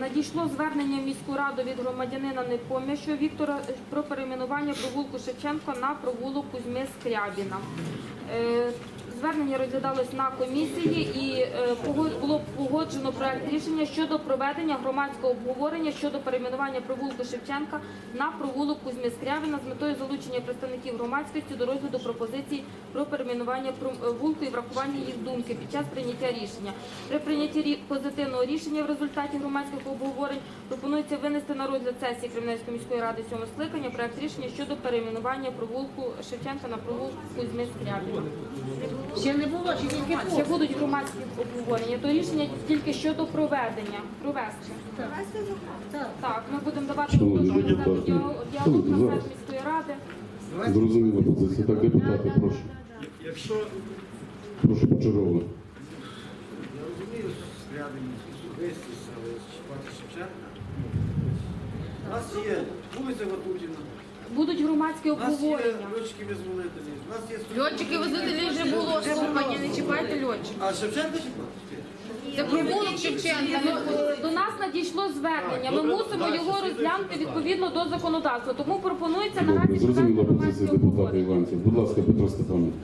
Надійшло звернення в міську раду від громадянина Непомящого Віктора е, про перейменування провулку Шевченко на провулок Кузьми Скрябіна. Е, Звернення розглядалось на комісії і е, було погоджено проект рішення щодо проведення громадського обговорення щодо перейменування провулку Шевченка на провулок Кузьми Скрябіна з метою залучення представників громадськості до розгляду пропозицій про перейменування провулку і врахування їх думки під час прийняття рішення. При прийнятті позитивного рішення в результаті громадських обговорень пропонується винести на розгляд сесії Кремлівської міської ради сьомого скликання проект рішення щодо перейменування провулку Шевченка на провулок Кузьми Скрябіна. Ще не було, ще тільки Ще будуть громадські обговорення. То рішення тільки щодо проведення. Провести. Так. Так, ми будемо давати діалог на сайт міської ради. Зрозуміла позиція. Так, депутати, прошу. Якщо Прошу почергово. я розумію зрядені але Шевченка. У нас є вулиця Ватутіна, Будуть громадські у нас є обговорення. льотчики визволителі, у нас є Льотчики вже було слухання, не чіпайте льотчика. А Шевченка чіпати? Це провулок Шевченка. Ну, До нас надійшло звернення. Ми мусимо його розглянути відповідно до законодавства. Тому пропонується Добре, наразі зрозуміла провести позиція депутата обговорення. Іванців. Будь ласка, Петро Степанович.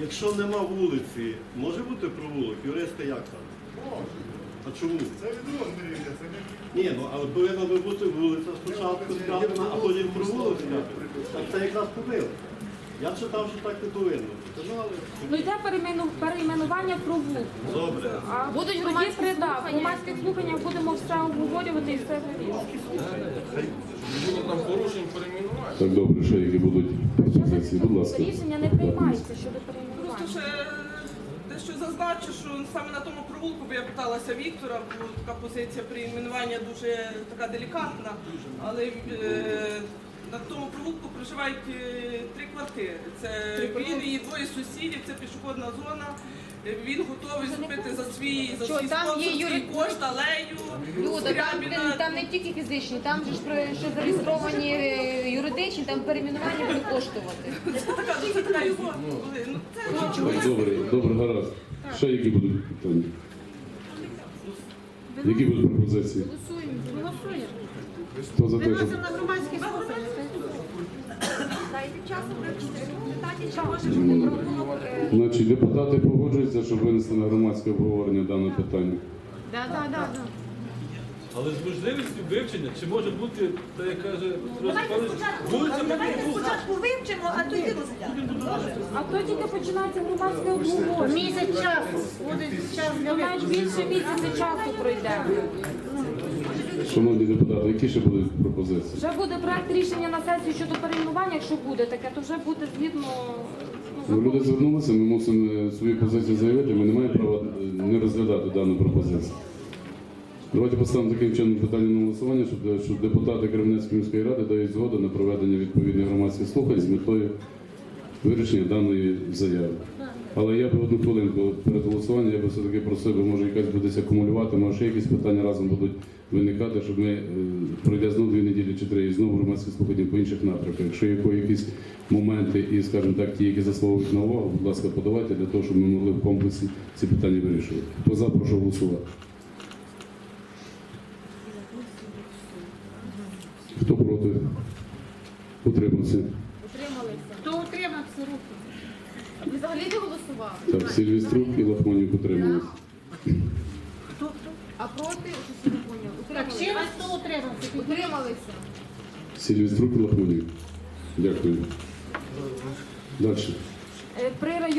Якщо нема вулиці, може бути провулок? Юристи як там? А чому? Це відрозділення, це не... Ні, ну але повинна би бути вулиця спочатку згадана, а потім провулок згадана. Так це якраз побили. Я читав, що так не повинно. Ну йде переймену- перейменування провулку. Добре. А Будуть громадські при да, в слухання. громадських слуханнях будемо все обговорювати і все вирішувати. Так, добре, ще які будуть пропозиції. Будь ласка. Рішення не приймається щодо перейменування. Просто ще дещо зазначу, що саме на тому провулку, бо я питалася Віктора, бо така позиція при іменуванні дуже така делікатна, але е, на тому провулку проживають е, три квартири. Це він і двоє сусідів, це пішохідна зона. Е, Він готовий зробити за свій за Що, свій там є юри- кошт алею. Люда, там, Скрябіна. там не тільки фізичні, там же ж про- ще зареєстровані е, юридичні, там перейменування буде коштувати. Це така, це така його. Ну, це Так, Добре, добре, гаразд. Ще які будуть питання? Які будуть пропозиції? Голосуємо. Хто за те, щоб... Виносимо на громадські слухання. Дайте часу вивчити питання, чи може бути провулок. е, Значить, депутати погоджуються, щоб винести на громадське обговорення дане питання. Да, да, да, да. Але з можливістю вивчення, чи може бути, та як каже Давайте спочатку, давайте спочатку вивчимо, а тоді розглянемо. А то тільки починається громадське обговорення. Місяць часу. Буде час для То навіть більше місяця часу пройде. Шановні депутати, які ще будуть пропозиції? Вже буде проект рішення на сесію щодо перейменування, якщо буде таке, то вже буде згідно ну, Ну, люди звернулися, ми мусимо е, свою позицію заявити, ми не маємо права е, не розглядати дану пропозицію. Давайте поставимо таким чином питання на голосування, щоб, щоб депутати Кремлівської міської ради дають згоду на проведення відповідних громадських слухань з метою вирішення даної заяви. Але я би одну хвилинку перед голосуванням, я би все-таки просив, би, може якась буде акумулювати, може ще якісь питання разом будуть виникати, щоб ми е, пройде знову дві неділі чи три і знову громадські слухання по інших напрямках. Якщо є якісь моменти і, скажімо так, ті, які заслуговують на увагу, будь ласка, подавайте для того, щоб ми могли в комплексі ці питання вирішувати. Хто за, прошу голосувати. Хто проти? Утримався. Хто утримався руки? Ви взагалі не голосували? Так, Сільвіструк і Лахмонів утрималися. Хто хто? А проти, щось не поняв. Так, ще Утрималися? раз хто утримався? Утрималися. Сільвіструк і Лахмонів. Дякую. Далі. Е, При районі